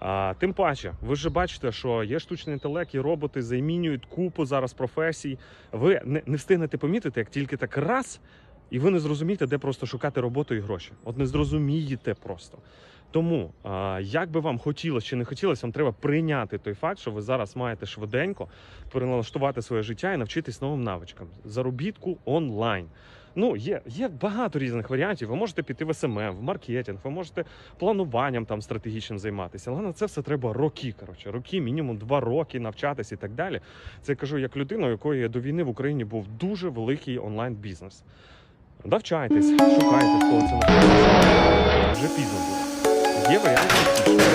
А, тим паче, ви ж бачите, що є штучний інтелект, і роботи замінюють купу зараз професій. Ви не, не встигнете помітити, як тільки так раз, і ви не зрозумієте, де просто шукати роботу і гроші. От не зрозумієте просто. Тому, як би вам хотілося чи не хотілося, вам треба прийняти той факт, що ви зараз маєте швиденько переналаштувати своє життя і навчитись новим навичкам. Заробітку онлайн. Ну, є, є багато різних варіантів. Ви можете піти в СММ, в маркетинг, ви можете плануванням там стратегічним займатися. Але на це все треба роки. Коротше, роки, мінімум два роки навчатись і так далі. Це я кажу як людина, у якої до війни в Україні був дуже великий онлайн бізнес. Навчайтесь, шукайте, хто це. Вже пізно буде. Є варіант.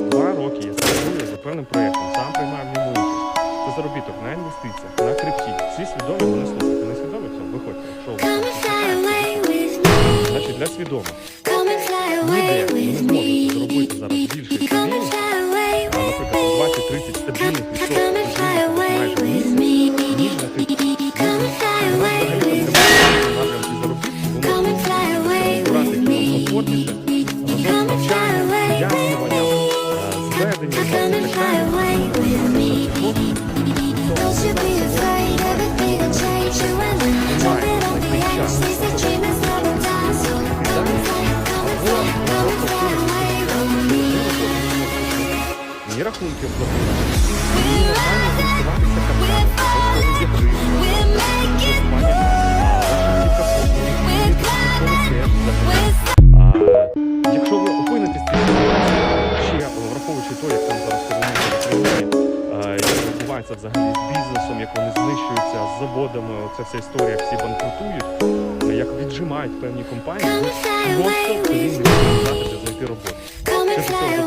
Два роки я працюю за певним проєктом, сам приймаю в ньому участь. Це заробіток на інвестиціях, на крипті. Всі свідомі вони слухайте. Не свідомі, все, виходьте. Якщо ви. Значить, для свідомих. Ніде Ні рахунків платити, ні намагання користуватися відбувається взагалі з бізнесом, як вони знищуються з заводами, оця вся історія, всі банкрутують, як віджимають певні компанії, просто повинні знати, де знайти роботу. Come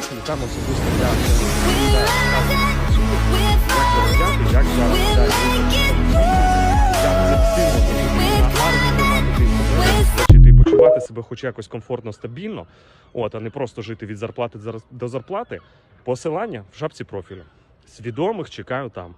в там особисто я гарній тематиці, і почувати себе хоч якось комфортно, стабільно, от, а не просто жити від зарплати до зарплати. Посилання в шапці профілю. Свідомих чекаю там.